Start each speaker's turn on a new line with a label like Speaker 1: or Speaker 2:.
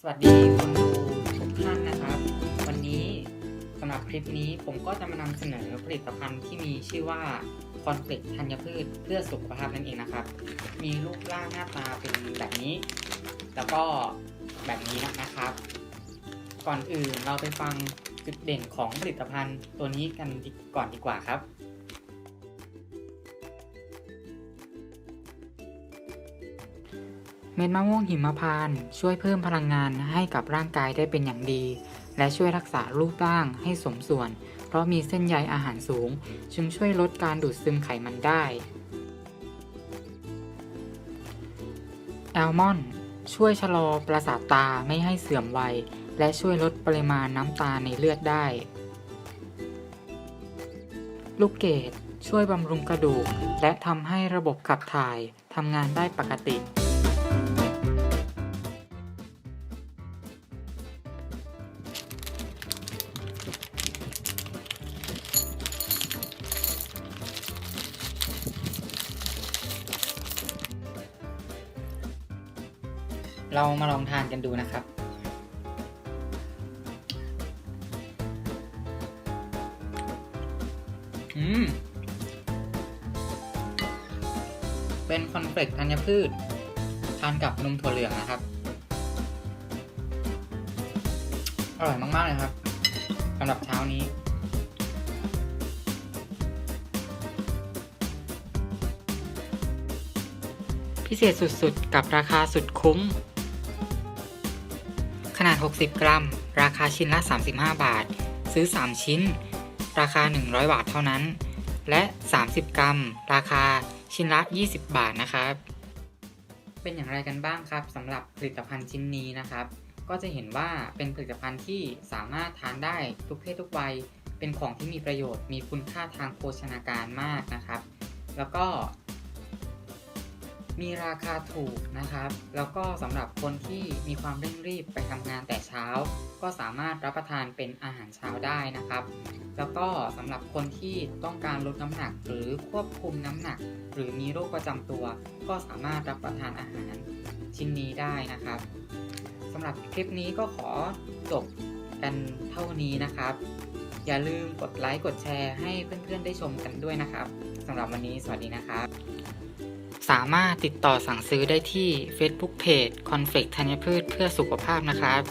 Speaker 1: สวัสดีคนดูทุกท่านนะครับ วันนี้สำหรับคลิปนี้ผมก็จะมานำเสนอผลิตภัณฑ์ที่มีชื่อว่าคอนเฟลกธัญพืชเพื่อสุขภาพนั่นเองนะครับ มีรูปร่างหน้าตาเป็นแบบนี้ แล้วก็แบบนี้นะครับ ก่อนอื่นเราไปฟังจุดเด่นของผลิตภัณฑ์ตัวนี้กันก่อนดีกว่าครับ เม็ดมะม่วงหิมพานต์ช่วยเพิ่มพลังงานให้กับร่างกายได้เป็นอย่างดี และช่วยรักษารูปร่างให้สมส่วน เพราะมีเส้นใยอาหารสูง จึงช่วยลดการดูดซึมไขมันได้แอลมอนด์ช่วยชะลอประสาทตาไม่ให้เสื่อมวัย และช่วยลดปริมาณน้ำตาในเลือดได้ ลูกเกดช่วยบำรุงกระดูก และทำให้ระบบขับถ่ายทำงานได้ปกติ เรามาลองทานกันดูนะครับ อืม เป็นคอนเฟลกธัญพืช ทานกับนมถั่วเหลืองนะครับ อร่อยมาก ๆ เลยครับสำหรับเช้านี้พิเศษสุดๆ กับราคาสุดคุ้ม นาด 60 กรัม ราคาชิ้นละ 35 บาท ซื้อ 3 ชิ้น ราคา 100 บาทเท่านั้น และ 30 กรัม ราคาชิ้นละ 20 บาทนะครับ เป็นอย่างไรกันบ้างครับสำหรับผลิตภัณฑ์ชิ้นนี้นะครับ ก็จะเห็นว่าเป็นผลิตภัณฑ์ที่สามารถทานได้ทุกเพศทุกวัย เป็นของที่มีประโยชน์ มีคุณค่าทางโภชนาการมากนะครับ แล้วก็ มีราคาถูกนะครับ แล้วก็สำหรับคนที่มีความเร่งรีบไปทำงานแต่เช้า ก็สามารถรับประทานเป็นอาหารเช้าได้นะครับ แล้วก็สำหรับคนที่ต้องการลดน้ำหนักหรือควบคุมน้ำหนัก หรือมีโรคประจำตัว ก็สามารถรับประทานอาหารชิ้นนี้ได้นะครับสำหรับคลิปนี้ก็ขอจบกันเท่านี้นะครับ อย่าลืมกดไลค์กดแชร์ให้เพื่อนๆได้ชมกันด้วยนะครับสำหรับวันนี้สวัสดีนะครับ สามารถติดต่อสั่งซื้อได้ที่ Facebook Page Conflict ธัญพืชเพื่อสุขภาพนะครับ